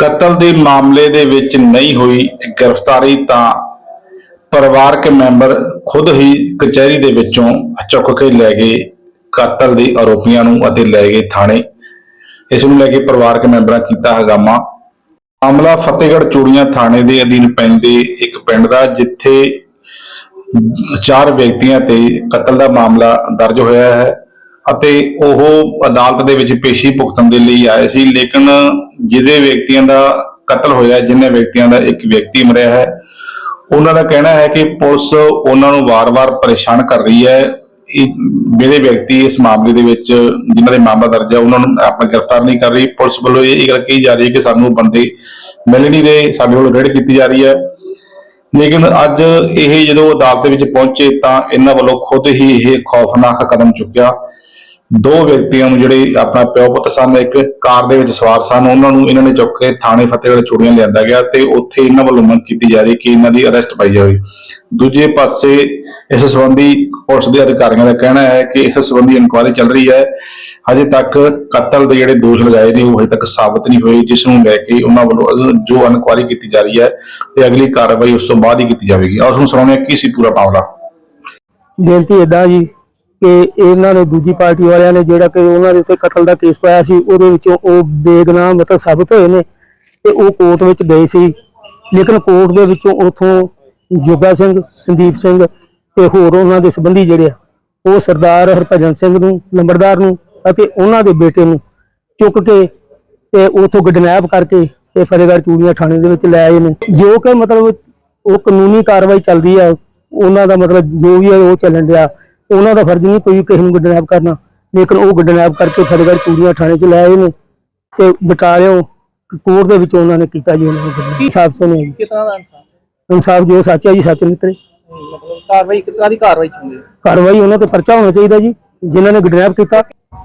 ਕਤਲ ਦੇ ਮਾਮਲੇ ਦੇ ਵਿੱਚ ਨਹੀਂ ਹੋਈ ਗ੍ਰਿਫਤਾਰੀ ਤਾਂ ਪਰਿਵਾਰਕ ਮੈਂਬਰ ਖੁਦ ਹੀ ਕਚਹਿਰੀ ਦੇ ਵਿੱਚੋਂ ਚੁੱਕ ਕੇ ਲੈ ਗਏ ਕਤਲ ਦੇ ਆਰੋਪੀਆਂ ਨੂੰ ਅਤੇ ਲੈ ਗਏ ਥਾਣੇ। ਇਸ ਨੂੰ ਲੈ ਕੇ ਪਰਿਵਾਰਕ ਮੈਂਬਰਾਂ ਕੀਤਾ ਹਗਾਮਾ। ਮਾਮਲਾ ਫਤਿਹਗੜ੍ਹ ਚੂੜੀਆਂ ਥਾਣੇ ਦੇ ਅਧੀਨ ਪੈਂਦੇ ਇੱਕ ਪਿੰਡ ਦਾ, ਜਿੱਥੇ ਚਾਰ ਵਿਅਕਤੀਆਂ ਤੇ ਕਤਲ ਦਾ ਮਾਮਲਾ ਦਰਜ ਹੋਇਆ ਹੈ। ਅਤੇ ਉਹ ਅਦਾਲਤ ਦੇ ਵਿੱਚ ਪੇਸ਼ੀ ਭੁਗਤਣ ਦੇ ਲਈ ਆਏ ਸੀ, ਲੇਕਿਨ ਜਿਹਦੇ ਵਿਅਕਤੀਆਂ ਦਾ ਕਤਲ ਹੋਇਆ ਜਿਨ੍ਹਾਂ ਵਿਅਕਤੀਆਂ ਦਾ ਇੱਕ ਵਿਅਕਤੀ ਮਰਿਆ ਹੈ, ਉਹਨਾਂ ਦਾ ਕਹਿਣਾ ਹੈ ਕਿ ਪੁਲਿਸ ਉਹਨਾਂ ਨੂੰ ਵਾਰ-ਵਾਰ ਪਰੇਸ਼ਾਨ ਕਰ ਰਹੀ ਹੈ। ਜਿਹੜੇ ਵਿਅਕਤੀ ਇਸ ਮਾਮਲੇ ਦੇ ਵਿੱਚ ਜਿਨ੍ਹਾਂ ਦੇ ਮਾਮਲਾ ਦਰਜ ਹੈ, ਉਹਨਾਂ ਨੂੰ ਆਪਾਂ ਗ੍ਰਿਫਤਾਰ ਨਹੀਂ ਕਰ ਰਹੀ। ਪੁਲਿਸ ਵੱਲੋਂ ਇਹ ਗੱਲ ਕਹੀ ਜਾ ਰਹੀ ਹੈ ਕਿ ਸਾਨੂੰ ਬੰਦੇ ਮਿਲ ਨਹੀਂ ਰਹੇ ਸਾਡੇ ਵੱਲੋਂ ਰੇਡ ਕੀਤੀ ਜਾ ਰਹੀ ਹੈ। ਲੇਕਿਨ ਅੱਜ ਇਹ ਜਦੋਂ ਅਦਾਲਤ ਦੇ ਵਿੱਚ ਪਹੁੰਚੇ ਤਾਂ ਇਹਨਾਂ ਵੱਲੋਂ ਖੁਦ ਹੀ ਇਹ ਖੌਫਨਾਕ ਕਦਮ ਚੁੱਕਿਆ। ਦੋ ਵਿਅਕਤੀਆਂ ਨੂੰ ਜਿਹੜੇ ਆਪਣਾ ਪਿਓ ਪੁੱਤ ਸਨ, ਇੱਕ ਕਾਰ ਦੇ ਵਿੱਚ ਸਵਾਰ ਸਨ, ਉਹਨਾਂ ਨੂੰ ਇਹਨਾਂ ਨੇ ਚੁੱਕ ਕੇ ਥਾਣੇ ਫਤਿਹਗੜ੍ਹ ਚੂੜੀਆਂ ਲਿਆਂਦਾ ਗਿਆ ਤੇ ਉੱਥੇ ਇਹਨਾਂ ਵੱਲੋਂ ਮੰਗ ਕੀਤੀ ਜਾ ਰਹੀ ਕਿ ਇਹਨਾਂ ਦੀ ਅਰੈਸਟ ਪਾਈ ਜਾਵੇ। ਦੂਜੇ ਪਾਸੇ ਇਸ ਸੰਬੰਧੀ ਪੁਲਿਸ ਦੇ ਅਧਿਕਾਰੀਆਂ ਦਾ ਕਹਿਣਾ ਹੈ ਕਿ ਇਸ ਸੰਬੰਧੀ ਇਨਕੁਆਇਰੀ ਚੱਲ ਰਹੀ ਹੈ। ਹਜੇ ਤੱਕ ਕਤਲ ਦੇ ਜਿਹੜੇ ਦੋਸ਼ ਲਗਾਏ ਨੇ, ਉਹ ਹਜੇ ਤੱਕ ਸਾਬਤ ਨਹੀਂ ਹੋਏ, ਜਿਸ ਨੂੰ ਲੈ ਕੇ ਉਹਨਾਂ ਵੱਲੋਂ ਜੋ ਇਨਕੁਆਇਰੀ ਕੀਤੀ ਜਾ ਰਹੀ ਹੈ ਤੇ ਅਗਲੀ ਕਾਰਵਾਈ ਉਸ ਤੋਂ ਬਾਅਦ ਹੀ ਕੀਤੀ ਜਾਵੇਗੀ। ਆਓ ਤੁਹਾਨੂੰ ਸੁਣਾਉਂਦੇ ਕੀ ਸੀ ਪੂਰਾ ਮਾਮਲਾ। ਬੇਨਤੀ ਏਦਾਂ ਜੀ ਕਿ ਇਹਨਾਂ ਨੇ ਦੂਜੀ ਪਾਰਟੀ ਵਾਲਿਆਂ ਨੇ ਜਿਹੜਾ ਕਿ ਉਹਨਾਂ ਦੇ ਉੱਤੇ ਕਤਲ ਦਾ ਕੇਸ ਪਾਇਆ ਸੀ, ਉਹਦੇ ਵਿੱਚੋਂ ਉਹ ਬੇਗਨਾਮ ਮਤਲਬ ਸਾਬਤ ਹੋਏ ਨੇ ਤੇ ਉਹ ਕੋਰਟ ਵਿੱਚ ਗਏ ਸੀ। ਲੇਕਿਨ ਕੋਰਟ ਦੇ ਵਿੱਚੋਂ ਉਥੋਂ ਜੋਗਾ ਸਿੰਘ, ਸੰਦੀਪ ਸਿੰਘ ਤੇ ਹੋਰ ਉਹਨਾਂ ਦੇ ਸੰਬੰਧੀ ਜਿਹੜੇ ਆ, ਉਹ ਸਰਦਾਰ ਹਰਭਜਨ ਸਿੰਘ ਨੂੰ ਲੰਬੜਦਾਰ ਨੂੰ ਅਤੇ ਉਹਨਾਂ ਦੇ ਬੇਟੇ ਨੂੰ ਚੁੱਕ ਕੇ ਤੇ ਉਥੋਂ ਕਿਡਨੈਪ ਕਰਕੇ ਤੇ ਫਤਿਹਗੜ੍ਹ ਚੂੜੀਆਂ ਥਾਣੇ ਦੇ ਵਿੱਚ ਲੈ ਆਏ ਨੇ। ਜੋ ਕਿ ਮਤਲਬ ਉਹ ਕਾਨੂੰਨੀ ਕਾਰਵਾਈ ਚੱਲਦੀ ਆ, ਉਹਨਾਂ ਦਾ ਮਤਲਬ ਜੋ ਵੀ ਹੈ ਉਹ ਚੱਲਣ ਡਿਆ। ਉਹਨਾਂ ਦਾ ਫਰਜ਼ ਨਹੀਂ ਕੋਈ ਕਿਸੇ ਨੂੰ ਕਿਡਨੈਪ ਕਰਨਾ ਲੇਕਿਨ ਉਹ ਕਿਡਨੈਪ ਕਰਕੇ ਫਤਿਹਗੜ੍ਹ ਚੂੜੀਆਂ ਥਾਣੇ 'ਚ ਲੈ ਆਏ ਨੇ ਤੇ ਬਟਾਲਿਓ ਕੋਰਟ ਦੇ ਵਿੱਚ ਉਹਨਾਂ ਨੇ ਕੀਤਾ ਜੀ ਉਹਨਾਂ ਨੂੰ ਇਨਸਾਫ ਸੋਨੇ ਜੀ। ਕਿਤਨਾ ਦਾ ਇਨਸਾਨ ਇਨਸਾਫ ਜੋ ਸੱਚ ਹੈ ਜੀ ਸੱਚ ਨਿਤਰੇ ਮਤਲਬ ਕਾਰਵਾਈ ਕਿਤਨਾ ਦੀ ਕਾਰਵਾਈ ਚਾਹੁੰਦੇ? ਕਾਰਵਾਈ ਉਹਨਾਂ ਤੇ ਪਰਚਾ ਹੋਣਾ ਚਾਹੀਦਾ ਜੀ ਜਿਨ੍ਹਾਂ ਨੇ ਕਿਡਨੈਪ ਕੀਤਾ।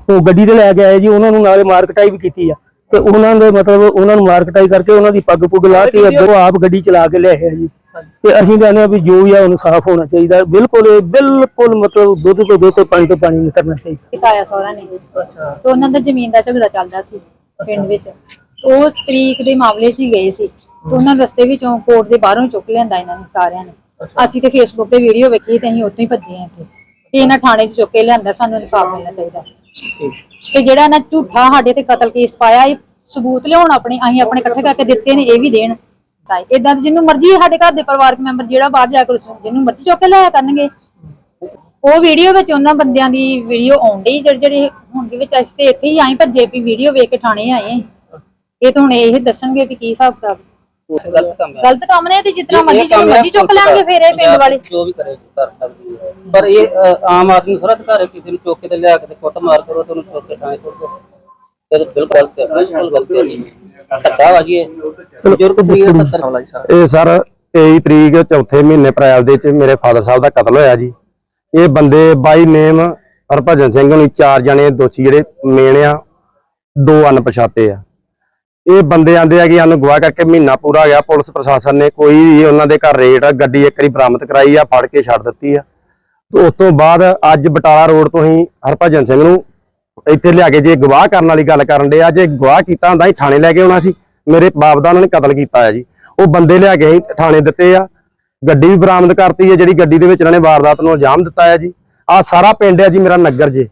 ਉਹ ਗੱਡੀ ਤੇ ਲੈ ਕੇ ਆਏ ਜੀ ਉਹਨਾਂ ਨੂੰ ਨਾਲੇ ਮਾਰਕਟਾਈ ਵੀ ਕੀਤੀ ਆ। ਤੇ ਉਹਨਾਂ ਦੇ ਮਤਲਬ ਉਹਨਾਂ ਨੂੰ ਮਾਰਕਟਾਈ ਕਰਕੇ ਉਹਨਾਂ ਦੀ ਪੱਗ ਪੁੱਗ ਲਾਤੀ ਅੱਗੋਂ ਆਪ ਗੱਡੀ ਚਲਾ ਕੇ ਲਿਆਏ ਆ ਜੀ। ਤੇ ਅਸੀਂ ਕਹਿੰਦੇ ਆ ਵੀ ਜੋ ਵੀ ਆ ਉਹਨੂੰ ਸਾਫ਼ ਹੋਣਾ ਚਾਹੀਦਾ। ਬਿਲਕੁਲ ਇਹ ਬਿਲਕੁਲ ਮਤਲਬ ਦੁੱਧ ਤੋਂ ਦੁੱਧ ਤੇ ਪਾਣੀ ਤੋਂ ਪਾਣੀ ਨਹੀਂ ਕਰਨਾ ਚਾਹੀਦਾ। ਕਿਤਾਇਆ ਸਹੁਰਾ ਨੇ। ਅੱਛਾ। ਤੇ ਉਹਨਾਂ ਦਾ ਜ਼ਮੀਨ ਦਾ ਝਗੜਾ ਚੱਲਦਾ ਸੀ ਪਿੰਡ ਵਿੱਚ। ਉਹ ਤਰੀਕ ਦੇ ਮਾਮਲੇ 'ਚ ਹੀ ਗਏ ਸੀ। ਤੇ ਉਹਨਾਂ ਰਸਤੇ ਵਿੱਚੋਂ ਕੋਰਟ ਦੇ ਬਾਹਰੋਂ ਚੁੱਕ ਲਿਆਂਦਾ ਇਹਨਾਂ ਨੇ ਸਾਰਿਆਂ ਨੇ। ਅਸੀਂ ਤੇ ਫੇਸਬੁੱਕ ਤੇ ਵੀਡੀਓ ਵੇਖੀ ਤੇ ਅਸੀਂ ਉੱਥੋਂ ਹੀ ਭੱਜੇ ਆ ਇੱਥੇ। ਤੇ ਇਹਨਾਂ ਥਾਣੇ 'ਚ ਚੁੱਕ ਕੇ ਲਿਆਂਦਾ ਸਾਨੂੰ ਇਨਸਾਫ ਮਿਲਣਾ ਚਾਹੀਦਾ। ਠੀਕ। ਤੇ ਜਿਹੜਾ ਇਹਨਾਂ ਝੂਠਾ ਸਾਡੇ ਤੇ ਕਤਲ ਕੇਸ ਪਾਇਆ ਇਹ ਸਬੂਤ ਲਿਆਉਣ ਆਪਣੇ ਅਸੀਂ ਆਪਣੇ ਇਕੱਠੇ ਕਰਕੇ ਦਿੱਤੇ ਨੇ ਇਹ ਵੀ ਦੇਣ। ਤਾਂ ਇਦਾਂ ਜਿਹਨੂੰ ਮਰਜ਼ੀ ਸਾਡੇ ਘਰ ਦੇ ਪਰਿਵਾਰਕ ਮੈਂਬਰ ਜਿਹੜਾ ਬਾਹਰ ਜਾ ਕੇ ਜਿਹਨੂੰ ਮਰਜ਼ੀ ਚੁੱਕ ਕੇ ਲਿਆਇਆ ਕਰਨਗੇ। ਉਹ ਵੀਡੀਓ ਵਿੱਚ ਉਹਨਾਂ ਬੰਦਿਆਂ ਦੀ ਵੀਡੀਓ ਆਉਂਦੀ ਜਿਹੜੇ ਜਿਹੜੇ ਹੁਣ ਦੇ ਵਿੱਚ ਅਸੀਂ ਤੇ ਇੱਥੇ ਹੀ ਆਏ ਭੱਜੇ ਵੀ ਵੀਡੀਓ ਵੇਖ ਕੇ ਥਾਣੇ ਆਏ। ਇਹ ਤਾਂ ਹੁਣ ਇਹ ਦੱਸਣਗੇ ਵੀ ਕੀ ਹਿਸਾਬ ਕਿਤਾਬ। ਗਲਤ ਕੰਮ ਹੈ। ਗਲਤ ਕੰਮ ਨੇ ਤੇ ਜਿਤਨਾ ਮਰਜ਼ੀ ਜਦੋਂ ਹੈ ਮਰਜ਼ੀ ਚੁੱਕ ਲੈਣਗੇ ਦਾ। ਫਿਰ ਇਹ ਪਿੰਡ ਵਾਲੇ। ਜੋ ਵੀ ਕਰੇ ਕਰ ਸਕਦੀ ਹੈ। ਪਰ ਇਹ ਆਮ ਆਦਮੀ ਅਧਿਕਾਰ ਹੈ ਕਿਸੇ ਨੂੰ ਚੁੱਕ ਕੇ ਤੇ ਲਿਆ ਕੇ ਤੇ ਕੁੱਟ ਮਾਰ ਕਰੋ ਤੇ ਉਹਨੂੰ ਚੁੱਕ ਕੇ ਥਾਣੇ ਸੁੱਟ ਤਾਂ ਬਿਲਕੁਲ ਗਲਤ ਹੈ ਬਿਲਕੁਲ ਗਲਤ ਹੈ ਜੀ। ਧੱਕਾ ਵਾ ਜੀ ਇਹ ਬਜ਼ੁਰਗ ਸੀ 70 ਸਾਲਾਂ ਜੀ ਸਰ ਇਹ ਸਰ 23 ਤਰੀਕ ਚੌਥੇ ਮਹੀਨੇ ਅਪ੍ਰੈਲ ਦੇ ਚ ਮੇਰੇ ਫਾਦਰ ਸਾਹਿਬ ਦਾ ਕਤਲ ਹੋਇਆ ਜੀ। ਇਹ ਬੰਦੇ ਬਾਈ ਨੇਮ ਹਰਭਜਨ ਸਿੰਘ ਨੂੰ ਚਾਰ ਜਣੇ ਦੋਸ਼ੀ ਜਿਹੜੇ ਮੇਨ ਆ ਦੋ ਅਣਪਛਾਤੇ ਆ। ਇਹ ਬੰਦੇ ਆਂਦੇ ਆ ਕਿ ਸਾਨੂੰ ਗਵਾਹ ਕਰਕੇ ਮਹੀਨਾ ਪੂਰਾ ਗਿਆ ਪੁਲਿਸ ਪ੍ਰਸ਼ਾਸਨ ਨੇ ਕੋਈ ਵੀ ਉਹਨਾਂ ਦੇ ਘਰ ਰੇਡ ਗੱਡੀ ਇੱਕ ਵਾਰੀ ਬਰਾਮਦ ਕਰਾਈ ਆ ਫੜ ਕੇ ਛੱਡ ਦਿੱਤੀ ਆ। ਤੇ ਉਸ ਤੋਂ ਬਾਅਦ ਅੱਜ ਬਟਾਲਾ ਰੋਡ ਤੋਂ ਹੀ ਹਰਭਜਨ ਸਿੰਘ ਨੂੰ ਇੱਥੇ ਲਿਆ ਕੇ ਜੇ ਗਵਾਹ ਕਰਨ ਵਾਲੀ ਗੱਲ ਕਰਨ ਦੇ ਆ, ਜੇ ਗਵਾਹ ਕੀਤਾ ਹੁੰਦਾ ਹੀ ਥਾਣੇ ਲੈ ਕੇ ਆਉਣਾ ਸੀ। ਮੇਰੇ ਬਾਪ ਦਾ ਉਹਨਾਂ ਨੇ ਕਤਲ ਕੀਤਾ ਹੈ ਜੀ। ਉਹ ਬੰਦੇ ਲਿਆ ਕੇ ਅਸੀਂ ਥਾਣੇ ਦਿੱਤੇ ਆ। ਗੱਡੀ ਵੀ ਬਰਾਮਦ ਕਰਤੀ ਹੈ ਜਿਹੜੀ ਗੱਡੀ ਦੇ ਵਿੱਚ ਇਹਨਾਂ ਨੇ ਵਾਰਦਾਤ ਨੂੰ ਅੰਜਾਮ ਦਿੱਤਾ ਹੈ ਜੀ। ਆ ਸਾਰਾ ਪਿੰਡ ਹੈ ਜੀ, ਮੇਰਾ ਨਗਰ ਜੇ।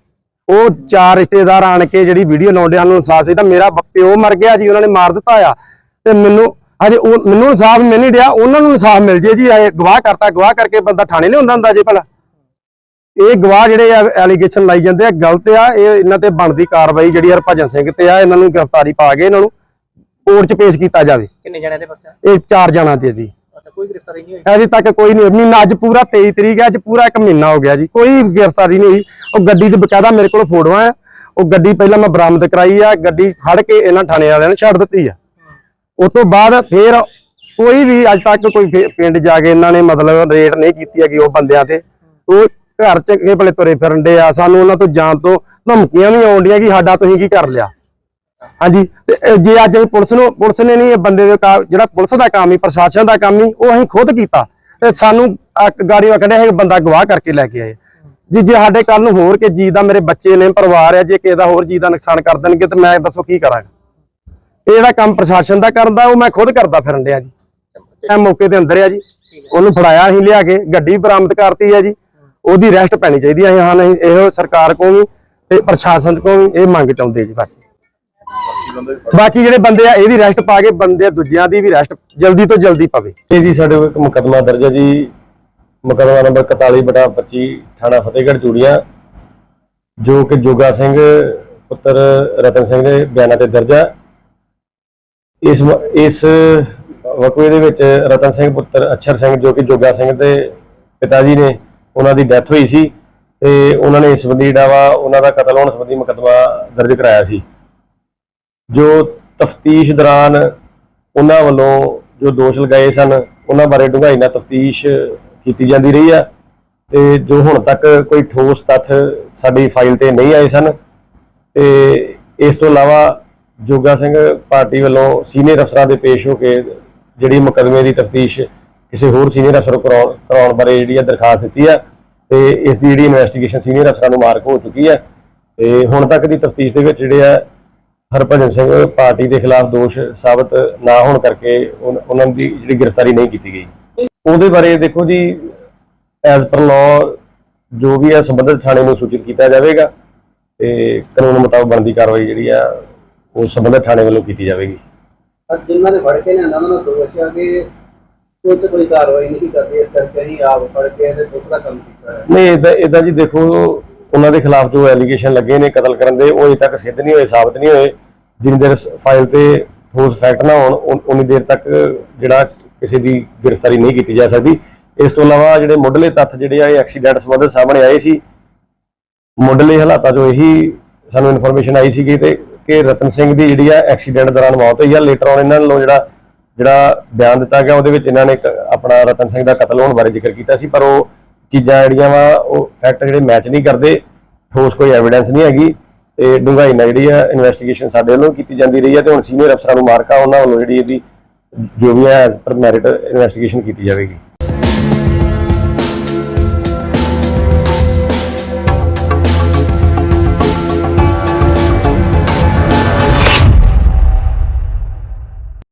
ਉਹ ਚਾਰ ਰਿਸ਼ਤੇਦਾਰ ਆਣ ਕੇ ਜਿਹੜੀ ਵੀਡੀਓ ਲਾਉਂਦੇ ਹਨ ਇਨਸਾਫ ਸੀ ਤਾਂ ਮੇਰਾ ਪਿਓ ਮਰ ਗਿਆ ਜੀ, ਉਹਨਾਂ ਨੇ ਮਾਰ ਦਿੱਤਾ ਆ। ਤੇ ਮੈਨੂੰ ਹਜੇ ਉਹ ਮੈਨੂੰ ਇਨਸਾਫ ਮਿਲ ਨਹੀਂ ਰਿਹਾ, ਉਹਨਾਂ ਨੂੰ ਇਨਸਾਫ ਮਿਲ ਜੇ ਜੀ ਇਹ ਗਵਾਹ ਕਰਤਾ, ਗਵਾਹ ਕਰਕੇ ਬੰਦਾ ਥਾਣੇ ਨਹੀਂ ਹੁੰਦਾ ਹੁੰਦਾ ਜੇ ਭਲਾ। ਇਹ ਗਵਾਹ ਜਿਹੜੇ ਆ ਐਲੀਗੇਸ਼ਨ ਲਾਈ ਜਾਂਦੇ ਆ ਗਲਤ ਆ ਇਹ ਇਹਨਾਂ ਤੇ ਬਣਦੀ ਕਾਰਵਾਈ ਜਿਹੜੀ ਹਰਭਜਨ ਸਿੰਘ ਤੇ ਆ ਇਹਨਾਂ ਨੂੰ ਗ੍ਰਿਫਤਾਰੀ ਪਾ ਕੇ ਇਹਨਾਂ ਨੂੰ ਕੋਰਟ 'ਚ ਪੇਸ਼ ਕੀਤਾ ਜਾਵੇ। ਕਿੰਨੇ ਜਣਿਆਂ ਦੇ ਪਰਚਾ? ਇਹ ਚਾਰ ਜਣਾ ਤੇ ਜੀ। ਅੱਛਾ ਕੋਈ ਗ੍ਰਿਫਤਾਰੀ ਨਹੀਂ ਹੋਈ? ਅਜੇ ਤੱਕ ਕੋਈ ਨਹੀਂ ਮਹੀਨਾ ਅੱਜ ਪੂਰਾ 23 ਤਰੀਕ ਹੈ ਅੱਜ ਪੂਰਾ ਇੱਕ ਮਹੀਨਾ ਹੋ ਗਿਆ ਜੀ। ਕੋਈ ਗ੍ਰਿਫਤਾਰੀ ਨਹੀਂ ਹੋਈ। ਉਹ ਗੱਡੀ ਤੇ ਬਕਾਇਦਾ ਮੇਰੇ ਕੋਲ ਫੋਟੋਆਂ ਆ। ਉਹ ਗੱਡੀ ਪਹਿਲਾਂ ਮੈਂ ਬਰਾਮਦ ਕਰਾਈ ਆ। ਗੱਡੀ ਫੜ ਕੇ ਇਹਨਾਂ ਥਾਣੇ ਵਾਲਿਆਂ ਨੇ ਛੱਡ ਦਿੱਤੀ ਆ। ਉਸ ਤੋਂ ਬਾਅਦ ਫੇਰ ਕੋਈ ਵੀ ਅੱਜ ਤੱਕ ਕੋਈ ਪਿੰਡ ਜਾ ਕੇ ਇਹਨਾਂ ਨੇ ਮਤਲਬ ਰੇਟ ਨਹੀਂ ਕੀਤੀ ਹੈਗੀ ਉਹ ਬੰਦਿਆਂ ਤੇ। ਉਹ ਘਰ ਚ ਇਹ ਭਲੇ ਤੁਰੇ ਫਿਰਨ ਦੇ ਆ, ਸਾਨੂੰ ਉਹਨਾਂ ਤੋਂ ਜਾਣ ਤੋਂ ਧਮਕੀਆਂ ਵੀ ਆਉਂਦੀਆਂ ਕਿ ਸਾਡਾ ਤੁਸੀਂ ਕੀ ਕਰ ਲਿਆ। ਹਾਂਜੀ, ਤੇ ਜੇ ਅੱਜ ਅਸੀਂ ਪੁਲਿਸ ਨੂੰ, ਪੁਲਿਸ ਨੇ ਨਹੀਂ ਇਹ ਬੰਦੇ ਦੇ ਜਿਹੜਾ ਪੁਲਿਸ ਦਾ ਕੰਮ ਹੀ ਪ੍ਰਸ਼ਾਸਨ ਦਾ ਕੰਮ ਹੀ ਉਹ ਅਸੀਂ ਖੁਦ ਕੀਤਾ। ਤੇ ਸਾਨੂੰ ਗਾੜੀ ਵਾ ਕੱਢਿਆ ਬੰਦਾ ਗਵਾਹ ਕਰਕੇ ਲੈ ਕੇ ਆਏ। ਜੀ, ਜੇ ਸਾਡੇ ਕੱਲ ਨੂੰ ਹੋਰ ਕਿ ਜੀ ਦਾ ਮੇਰੇ ਬੱਚੇ ਨੇ, ਪਰਿਵਾਰ ਹੈ, ਜੇ ਕਿਸੇ ਦਾ ਹੋਰ ਜੀ ਦਾ ਨੁਕਸਾਨ ਕਰ ਦੇਣਗੇ, ਤੇ ਮੈਂ ਦੱਸੋ ਕੀ ਕਰਾਂਗਾ? ਇਹ ਜਿਹੜਾ ਕੰਮ ਪ੍ਰਸ਼ਾਸਨ ਦਾ ਕਰਨ ਦਾ, ਉਹ ਮੈਂ ਖੁਦ ਕਰਦਾ ਫਿਰਨ ਡਿਆ ਜੀ। ਮੈਂ ਮੌਕੇ ਤੇ ਅੰਦਰ ਆ ਜੀ। ਉਹਨੂੰ ਫੜਾਇਆ ਅਸੀਂ ਲਿਆ ਕੇ, ਗੱਡੀ ਬਰਾਮਦ ਕਰਤੀ ਹੈ ਜੀ। ਉਹਦੀ ਅਰੈਸਟ ਪੈਣੀ ਚਾਹੀਦੀ ਹੈ ਹਾਂ ਨਹੀਂ ਇਹੋ ਸਰਕਾਰ ਕੋਲ ਵੀ ਤੇ ਪ੍ਰਸ਼ਾਸਨ ਕੋਲ ਵੀ ਇਹ ਮੰਗ ਚਾਹੁੰਦੇ ਜੀ ਬਸ। ਬਾਕੀ ਜਿਹੜੇ ਬੰਦੇ ਆ, ਇਹਦੀ ਅਰੈਸਟ ਪਾ ਕੇ ਬੰਦੇ ਦੂਜਿਆਂ ਦੀ ਵੀ ਅਰੈਸਟ ਜਲਦੀ ਤੋਂ ਜਲਦੀ ਪਵੇ। ਇਹ ਜੀ ਸਾਡੇ ਕੋਲ ਇੱਕ ਮੁਕੱਦਮਾ ਦਰਜ ਹੈ ਜੀ। ਮੁਕੱਦਮਾ ਨੰਬਰ 41/25 ਥਾਣਾ ਫਤਿਹਗੜ੍ਹ, ਚੂੜੀਆਂ। ਜੋ ਕਿ ਜੋਗਾ ਸਿੰਘ, ਪੁੱਤਰ ਰਤਨ ਸਿੰਘ ਦੇ ਬਿਆਨਾਂ ਤੇ ਦਰਜ ਹੈ ਇਸ ਮ- ਇਸ ਵਕੂਏ ਦੇ ਵਿੱਚ ਰਤਨ ਸਿੰਘ, ਪੁੱਤਰ ਅਛਰ ਸਿੰਘ, ਜੋ ਕਿ ਜੋਗਾ ਸਿੰਘ ਦੇ ਪਿਤਾ ਜੀ ਨੇ ਉਹਨਾਂ ਦੀ ਡੈਥ ਹੋਈ ਸੀ ਤੇ ਉਹਨਾਂ ਨੇ ਇਸ ਸੰਬੰਧੀ ਜਿਹੜਾ ਵਾ ਉਹਨਾਂ ਦਾ ਕਤਲ ਹੋਣ ਸੰਬੰਧੀ ਮੁਕੱਦਮਾ ਦਰਜ ਕਰਾਇਆ ਸੀ। ਜੋ ਤਫਤੀਸ਼ ਦੌਰਾਨ ਉਹਨਾਂ ਵੱਲੋਂ ਜੋ ਦੋਸ਼ ਲਗਾਏ ਸਨ, ਉਹਨਾਂ ਬਾਰੇ ਡੂੰਘਾਈ ਨਾਲ ਤਫਤੀਸ਼ ਕੀਤੀ ਜਾਂਦੀ ਰਹੀ ਆ ਤੇ ਜੋ ਹੁਣ ਤੱਕ ਕੋਈ ਠੋਸ ਤੱਥ ਸਾਡੀ ਫਾਈਲ ਤੇ ਨਹੀਂ ਆਏ ਸਨ ਤੇ ਇਸ ਤੋਂ ਇਲਾਵਾ ਜੋਗਾ ਸਿੰਘ ਪਾਰਟੀ ਵੱਲੋਂ ਸੀਨੀਅਰ ਅਫਸਰਾਂ ਦੇ ਪੇਸ਼ ਹੋ ਕੇ ਜਿਹੜੀ ਮੁਕੱਦਮੇ ਦੀ ਤਫਤੀਸ਼ ਕਿਸੇ ਹੋਰ ਸੀਨੀਅਰ ਅਫਸਰ ਕਰਾਉਣ ਕਰਾਉਣ ਬਾਰੇ ਜਿਹੜੀ ਆ ਦਰਖਾਸਤ ਦਿੱਤੀ ਆ ਤੇ ਇਸ ਦੀ ਜਿਹੜੀ ਇਨਵੈਸਟੀਗੇਸ਼ਨ ਸੀਨੀਅਰ ਅਫਸਰਾਂ ਨੂੰ ਮਾਰਕ ਹੋ ਚੁੱਕੀ ਹੈ ਤੇ ਹੁਣ ਤੱਕ ਦੀ ਤਫਤੀਸ਼ ਦੇ ਵਿੱਚ ਜਿਹੜੇ ਆ ਹਰਭਜਨ ਸਿੰਘ ਪਾਰਟੀ ਦੇ ਖਿਲਾਫ ਦੋਸ਼ ਸਾਬਤ ਨਾ ਹੋਣ ਕਰਕੇ ਉਹਨਾਂ ਦੀ ਜਿਹੜੀ ਗ੍ਰਿਫਤਾਰੀ ਨਹੀਂ ਕੀਤੀ ਗਈ। ਉਹਦੇ ਬਾਰੇ ਦੇਖੋ ਜੀ ਐਜ਼ ਪਰ ਲਾਅ ਜੋ ਵੀ ਹੈ ਸੰਬੰਧਿਤ ਥਾਣੇ ਨੂੰ ਸੂਚਿਤ ਕੀਤਾ ਜਾਵੇਗਾ ਤੇ ਕਾਨੂੰਨ ਮੁਤਾਬਕ ਬਣਦੀ ਕਾਰਵਾਈ ਜਿਹੜੀ ਆ ਉਹ ਸੰਬੰਧਿਤ ਥਾਣੇ ਵੱਲੋਂ ਕੀਤੀ ਜਾਵੇਗੀ। ਜਿਨ੍ਹਾਂ ਨੇ ਫੜ ਕੇ ਲਿਆਂਦਾ ਉਹਨਾਂ ਨੂੰ ਦੋਸ਼ ਆ ਕਿ ਉਹ ਤੇ ਕੋਈ ਕਾਰਵਾਈ ਨਹੀਂ ਕਰਦੇ, ਇਸ ਕਰਕੇ ਅਸੀਂ ਆਪ ਫੜ ਕੇ ਇਹਦੇ ਦੂਸਰਾ ਕੰਮ ਕੀਤਾ ਹੈ ਨਹੀਂ ਇਦਾਂ ਇਦਾਂ ਜੀ ਦੇਖੋ, ਉਹਨਾਂ ਦੇ ਖਿਲਾਫ ਜੋ ਐਲੀਗੇਸ਼ਨ ਲੱਗੇ ਨੇ ਕਤਲ ਕਰਨ ਦੇ, ਉਹ ਅਜੇ ਤੱਕ ਸਿੱਧ ਨਹੀਂ ਹੋਏ, ਸਾਬਤ ਨਹੀਂ ਹੋਏ। ਜਿੰਨੀ ਦੇਰ ਫਾਈਲ ਤੇ ਠੋਸ ਫੈਕਟ ਨਾ ਹੋਣ, ਉਨੀ ਦੇਰ ਤੱਕ ਜਿਹੜਾ ਕਿਸੇ ਦੀ ਗ੍ਰਿਫਤਾਰੀ ਨਹੀਂ ਕੀਤੀ ਜਾ ਸਕਦੀ। ਇਸ ਤੋਂ ਇਲਾਵਾ ਜਿਹੜੇ ਮੁੱਢਲੇ ਤੱਥ ਜਿਹੜੇ ਆ, ਇਹ ਐਕਸੀਡੈਂਟ ਸੰਬੰਧਿਤ ਸਾਹਮਣੇ ਆਏ ਸੀ। ਮੁੱਢਲੇ ਹਾਲਾਤਾਂ 'ਚੋਂ ਇਹੀ ਸਾਨੂੰ ਇਨਫੋਰਮੇਸ਼ਨ ਆਈ ਸੀਗੀ ਤੇ ਕਿ ਰਤਨ ਸਿੰਘ ਦੀ ਜਿਹੜੀ ਆ ਐਕਸੀਡੈਂਟ ਦੌਰਾਨ ਮੌਤ ਹੋਈ ਆ। ਲੇਟਰ ਆਨ ਇਹਨਾਂ ਨੂੰ ਜਿਹੜਾ ਜਿਹੜਾ ਬਿਆਨ ਦਿੱਤਾ ਗਿਆ, ਉਹਦੇ ਵਿੱਚ ਇਹਨਾਂ ਨੇ ਇੱਕ ਆਪਣਾ ਰਤਨ ਸਿੰਘ ਦਾ ਕਤਲ ਹੋਣ ਬਾਰੇ ਜ਼ਿਕਰ ਕੀਤਾ ਸੀ, ਪਰ ਉਹ ਚੀਜ਼ਾਂ ਜਿਹੜੀਆਂ ਵਾ, ਉਹ ਫੈਕਟ ਜਿਹੜੇ ਮੈਚ ਨਹੀਂ ਕਰਦੇ, ਠੋਸ ਕੋਈ ਐਵੀਡੈਂਸ ਨਹੀਂ ਹੈਗੀ ਤੇ ਡੂੰਘਾਈ ਨਾਲ ਜਿਹੜੀ ਆ ਇਨਵੈਸਟੀਗੇਸ਼ਨ ਸਾਡੇ ਵੱਲੋਂ ਕੀਤੀ ਜਾਂਦੀ ਰਹੀ ਹੈ ਤੇ ਹੁਣ ਸੀਨੀਅਰ ਅਫਸਰਾਂ ਨੂੰ ਮਾਰਕਾ ਉਹਨਾਂ ਵੱਲੋਂ ਜਿਹੜੀ ਇਹਦੀ ਜੋ ਵੀ ਹੈ ਐਜ਼ ਪਰ ਮੈਰਿਟ ਇਨਵੈਸਟੀਗੇਸ਼ਨ ਕੀਤੀ ਜਾਵੇਗੀ।